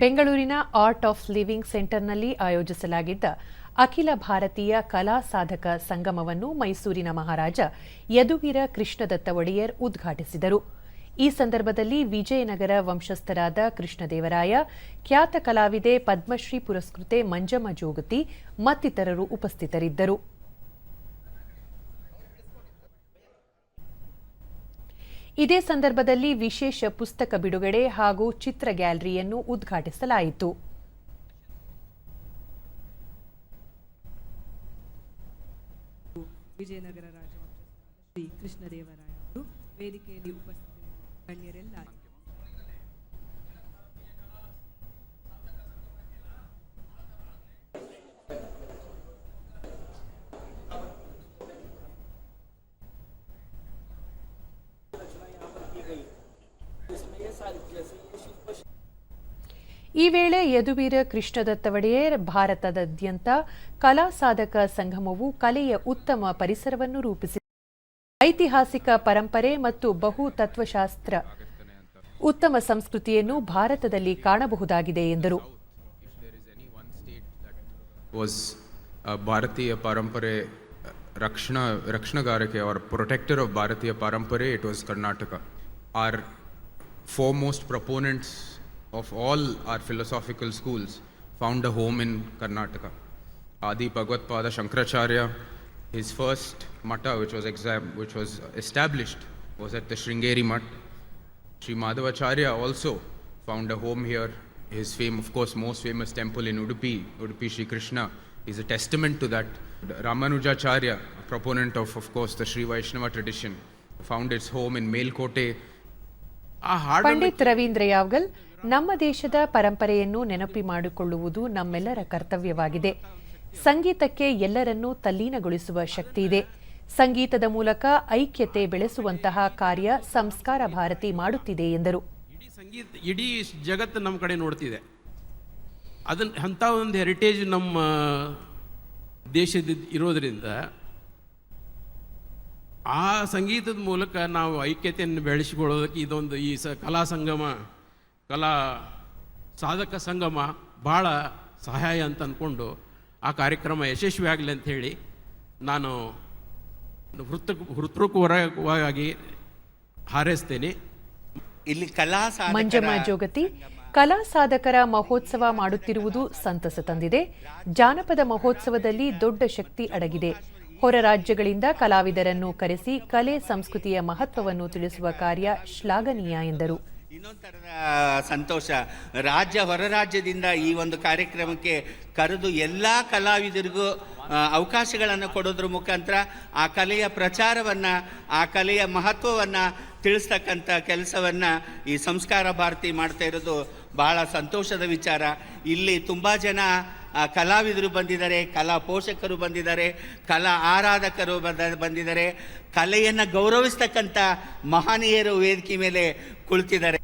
ಬೆಂಗಳೂರಿನ art of living ಸೆಂಟರ್ನಲ್ಲಿ ಆಯೋಜಿಸಲಾಗಿದ್ದ ಅಖಿಲ ಭಾರತೀಯ ಕಲಾ ಸಾಧಕ ಸಂಗಮವನ್ನು ಮೈಸೂರಿನ ಮಹಾರಾಜ ಯದುವೀರ ಕೃಷ್ಣದತ್ತ ಒಡೆಯರ್ ಉದ್ಘಾಟಿಸಿದರು. ಈ ಸಂದರ್ಭದಲ್ಲಿ ವಿಜಯನಗರ ವಂಶಸ್ಥರಾದ ಕೃಷ್ಣದೇವರಾಯ, ಖ್ಯಾತ ಕಲಾವಿದೆ ಪದ್ಮಶ್ರೀ ಪುರಸ್ಕೃತೆ ಮಂಜಮ್ಮ ಜೋಗತಿ ಮತ್ತಿತರರು ಉಪಸ್ಥಿತರಿದ್ದರು. ಇದೇ ಸಂದರ್ಭದಲ್ಲಿ ವಿಶೇಷ ಪುಸ್ತಕ ಬಿಡುಗಡೆ ಹಾಗೂ ಚಿತ್ರ ಗ್ಯಾಲರಿಯನ್ನು ಉದ್ಘಾಟಿಸಲಾಯಿತು. ವಿಜಯನಗರ ರಾಜವಂಶ ಶ್ರೀ ಕೃಷ್ಣದೇವರಾಯರು ವೇದಿಕೆಯಲ್ಲಿ ಉಪಸ್ಥಿತರಿರುವ ಈ ವೇಳೆ ಯದುವೀರ ಕೃಷ್ಣದತ್ತ ಒಡೆಯರ್ ಭಾರತದಾದ್ಯಂತ ಕಲಾ ಸಾಧಕ ಸಂಗಮವು ಕಲೆಯ ಉತ್ತಮ ಪರಿಸರವನ್ನು ರೂಪಿಸಿದೆ ಐತಿಹಾಸಿಕ ಪರಂಪರೆ ಮತ್ತು ಬಹು ತತ್ವಶಾಸ್ತ್ರ ಉತ್ತಮ ಸಂಸ್ಕೃತಿಯನ್ನು ಭಾರತದಲ್ಲಿ ಕಾಣಬಹುದಾಗಿದೆ ಎಂದರು. ಭಾರತೀಯ ಪರಂಪರೆ ರಕ್ಷಣಾ Parampare Rakshana, ಪ್ರೊಟೆಕ್ಟರ್ ಆಫ್ ಭಾರತೀಯ ಪರಂಪರೆ it was Karnataka are foremost proponents of all our philosophical schools found a home in Karnataka. Adi Bhagavad Shankaracharya, his first mata which was, exam- which was established was at the Sringeri Mat. Sri Madhavacharya also found a home here. His fame, of course, most famous temple in Udupi, Udupi Sri Krishna, is a testament to that. Ramanujacharya, a proponent of, of course, the Sri Vaishnava tradition, found its home in Melkote. Pandit Ravindra Yavagal ನಮ್ಮ ದೇಶದ ಪರಂಪರೆಯನ್ನು ನೆನಪಿ ಮಾಡಿಕೊಳ್ಳುವುದು ನಮ್ಮೆಲ್ಲರ ಕರ್ತವ್ಯವಾಗಿದೆ. ಸಂಗೀತಕ್ಕೆ ಎಲ್ಲರನ್ನೂ ತಲ್ಲೀನಗೊಳಿಸುವ ಶಕ್ತಿ ಇದೆ. ಸಂಗೀತದ ಮೂಲಕ ಐಕ್ಯತೆ ಬೆಳೆಸುವಂತಹ ಕಾರ್ಯ ಸಂಸ್ಕಾರ ಭಾರತಿ ಮಾಡುತ್ತಿದೆ ಎಂದರು. ಇಡೀ ಸಂಗೀತ ಇಡೀ ಜಗತ್ತು ನಮ್ಮ ಕಡೆ ನೋಡ್ತಿದೆ. ಅದನ್ನ ಅಂಥ ಒಂದು ಹೆರಿಟೇಜ್ ನಮ್ಮ ದೇಶದ ಇರೋದ್ರಿಂದ ಆ ಸಂಗೀತದ ಮೂಲಕ ನಾವು ಐಕ್ಯತೆಯನ್ನು ಬೆಳೆಸಿಕೊಳ್ಳೋದಕ್ಕೆ ಇದೊಂದು ಈ ಸ ಕಲಾ ಸಂಗಮ ಕಲಾ ಸಾಧಕ ಸಂಗಮ ಭಾಳ ಸಹಾಯ ಅಂತ ಅಂದ್ಕೊಂಡು ಆ ಕಾರ್ಯಕ್ರಮ ಯಶಸ್ವಿ ಆಗಲಿ ಅಂತ ಹೇಳಿ ನಾನು ಹೃತ್ ಹೃತ್ಪೂರ್ವಕವಾಗಿ ಹಾರೈಸ್ತೇನೆ. ಇಲ್ಲಿ ಕಲಾ ಮಂಜಮ್ಮ ಜೋಗತಿ ಕಲಾ ಸಾಧಕರ ಮಹೋತ್ಸವ ಮಾಡುತ್ತಿರುವುದು ಸಂತಸ ತಂದಿದೆ. ಜಾನಪದ ಮಹೋತ್ಸವದಲ್ಲಿ ದೊಡ್ಡ ಶಕ್ತಿ ಅಡಗಿದೆ. ಹೊರ ರಾಜ್ಯಗಳಿಂದ ಕಲಾವಿದರನ್ನು ಕರೆಸಿ ಕಲೆ ಸಂಸ್ಕೃತಿಯ ಮಹತ್ವವನ್ನು ತಿಳಿಸುವ ಕಾರ್ಯ ಶ್ಲಾಘನೀಯ ಎಂದರು. ಇನ್ನೊಂಥರದ ಸಂತೋಷ, ರಾಜ್ಯ ಹೊರ ರಾಜ್ಯದಿಂದ ಈ ಒಂದು ಕಾರ್ಯಕ್ರಮಕ್ಕೆ ಕರೆದು ಎಲ್ಲ ಕಲಾವಿದರಿಗೂ ಅವಕಾಶಗಳನ್ನು ಕೊಡೋದ್ರ ಮುಖಾಂತರ ಆ ಕಲೆಯ ಪ್ರಚಾರವನ್ನು, ಆ ಕಲೆಯ ಮಹತ್ವವನ್ನು ತಿಳಿಸ್ತಕ್ಕಂಥ ಕೆಲಸವನ್ನು ಈ ಸಂಸ್ಕಾರ ಭಾರತಿ ಮಾಡ್ತಾ ಇರೋದು ಬಹಳ ಸಂತೋಷದ ವಿಚಾರ. ಇಲ್ಲಿ ತುಂಬ ಜನ ಕಲಾವಿದರು ಬಂದಿದ್ದಾರೆ, ಕಲಾ ಪೋಷಕರು ಬಂದಿದ್ದಾರೆ, ಕಲಾ ಆರಾಧಕರು ಬಂದ, ಬಂದಿದ್ದಾರೆ. ಕಲೆಯನ್ನು ಗೌರವಿಸ್ತಕ್ಕಂಥ ಮಹನೀಯರು ವೇದಿಕೆ ಮೇಲೆ ಕುಳಿತಿದ್ದಾರೆ.